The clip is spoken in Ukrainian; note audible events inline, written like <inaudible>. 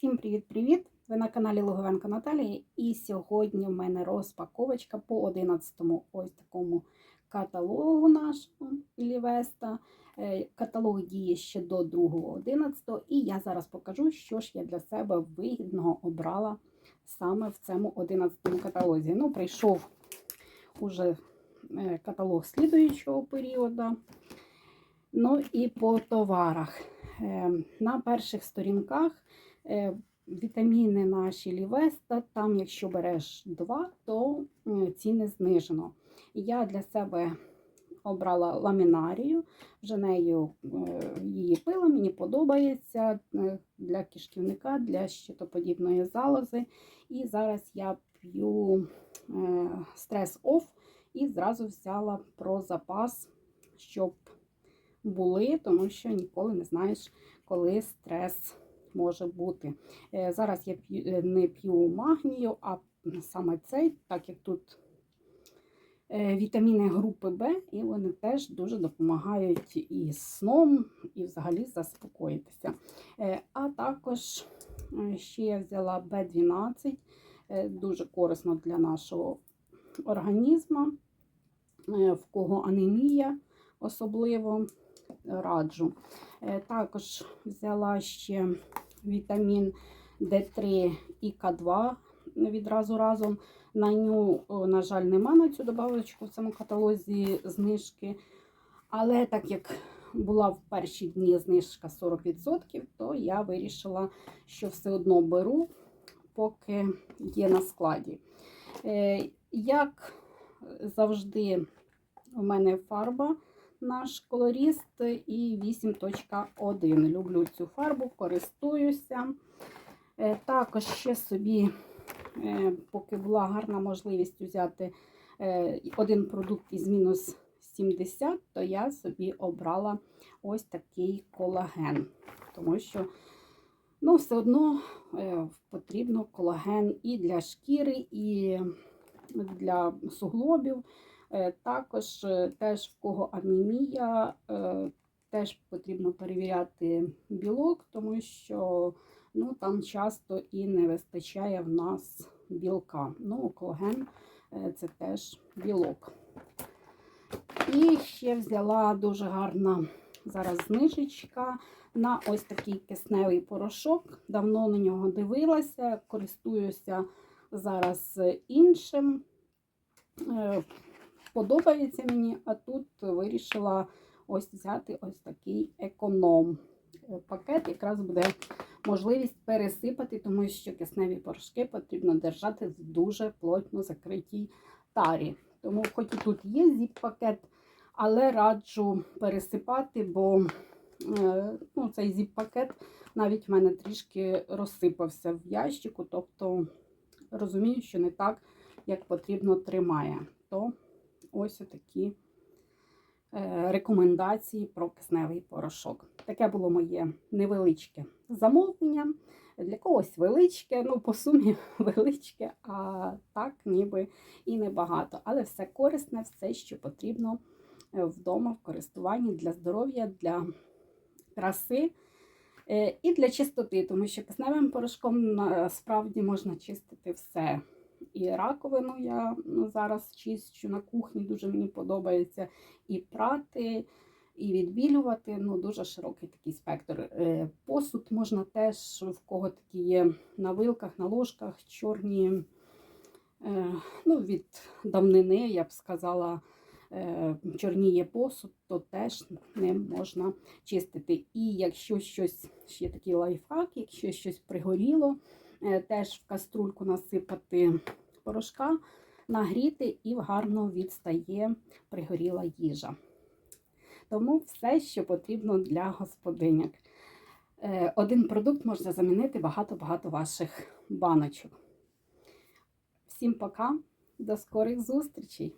Всім привіт-привіт! Ви на каналі Логовенко Наталії. І сьогодні в мене розпаковочка по 11-му ось такому каталогу нашого Лівеста. Е, Каталог діє ще до 2.11. І я зараз покажу, що ж я для себе вигідного обрала саме в цьому 11-му каталозі. Ну, прийшов уже е, каталог слідуючого періоду. Ну і по товарах. Е, На перших сторінках вітаміни наші Лівеста, там, якщо береш 2, то ціни знижено. Я для себе обрала ламінарію, вже нею е, її пила, мені подобається е, для кишківника, для щитоподібної залози. І зараз я п'ю е, стрес оф і зразу взяла про запас, щоб були, тому що ніколи не знаєш, коли стрес може бути. Е, Зараз я е, не п'ю магнію, а саме цей, так як тут е, вітаміни групи Б, і вони теж дуже допомагають і сном, і взагалі заспокоїтися. А також ще я взяла Б12, е, дуже корисно для нашого організму, в кого анемія особливо раджу. Е, Також взяла ще вітамін D3 і К2 відразу разом. На ню, на жаль, нема на цю добавочку в цьому каталозі знижки. Але так як була в перші дні знижка 40%, то я вирішила, що все одно беру, поки є на складі. Е, Як завжди, у мене фарба наш колоріст і 8.1. Люблю цю фарбу, користуюся. Е, Також ще собі, е, поки була гарна можливість взяти е, один продукт із мінус 70, то я собі обрала ось такий колаген. Тому що ну, все одно потрібно колаген і для шкіри, і для суглобів. Е, Також е, теж в кого анемія, е, теж потрібно перевіряти білок, тому що ну, там часто і не вистачає в нас білка. Ну, колаген е, це теж білок. І ще взяла дуже гарна зараз знижечка на ось такий кисневий порошок. Давно на нього дивилася, користуюся зараз іншим. Подобається мені, а тут вирішила ось взяти ось такий економ пакет. Якраз буде можливість пересипати, тому що кисневі порошки потрібно держати в дуже плотно закритій тарі. Тому, хоч і тут є зіп-пакет, але раджу пересипати, бо е, ну, цей зіп-пакет навіть в мене трішки розсипався в ящику, тобто розумію, що не так, як потрібно тримає. То ось такі рекомендації про кисневий порошок. Таке було моє невеличке замовлення. Для когось величке, ну, по сумі <laughs> величке, а так ніби і небагато. Але все корисне, все, що потрібно е, вдома в користуванні для здоров'я, для краси е, і для чистоти, тому що кисневим порошком насправді можна чистити все. І раковину я ну, зараз чищу на кухні, дуже мені подобається і прати, і відбілювати. Ну, Дуже широкий такий спектр. Е, Посуд можна теж, в кого такі є на вилках, на ложках, чорні е, ну, від давнини, я б сказала, е, чорніє посуд, то теж ним можна чистити. І якщо щось, ще такий лайфхак, якщо щось пригоріло, теж в каструльку насипати порошка, нагріти і гарно відстає пригоріла їжа. Тому все, що потрібно для господиняк. Е, Один продукт може замінити багато-багато ваших баночок. Всім пока, до скорих зустрічей!